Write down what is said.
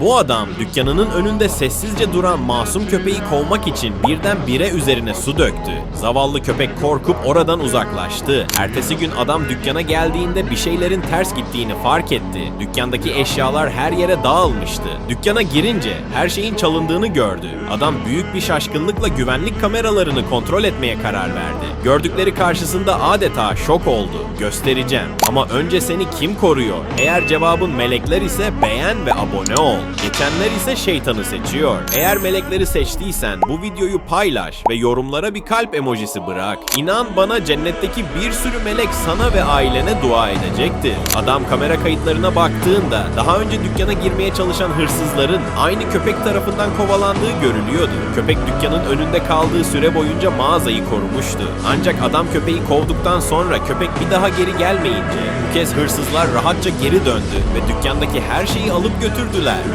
Bu adam dükkanının önünde sessizce duran masum köpeği kovmak için birden bire üzerine su döktü. Zavallı köpek korkup oradan uzaklaştı. Ertesi gün adam dükkana geldiğinde bir şeylerin ters gittiğini fark etti. Dükkandaki eşyalar her yere dağılmıştı. Dükkana girince her şeyin çalındığını gördü. Adam büyük bir şaşkınlıkla güvenlik kameralarını kontrol etmeye karar verdi. Gördükleri karşısında adeta şok oldu. Göstereceğim. Ama önce seni kim koruyor? Eğer cevabın melekler ise beğen ve abone ol. Geçenler ise şeytanı seçiyor. Eğer melekleri seçtiysen bu videoyu paylaş ve yorumlara bir kalp emojisi bırak. İnan bana cennetteki bir sürü melek sana ve ailene dua edecektir. Adam kamera kayıtlarına baktığında daha önce dükkana girmeye çalışan hırsızların aynı köpek tarafından kovalandığı görülüyordu. Köpek dükkanın önünde kaldığı süre boyunca mağazayı korumuştu. Ancak adam köpeği kovduktan sonra köpek bir daha geri gelmeyince bu kez hırsızlar rahatça geri döndü ve dükkandaki her şeyi alıp götürdüler.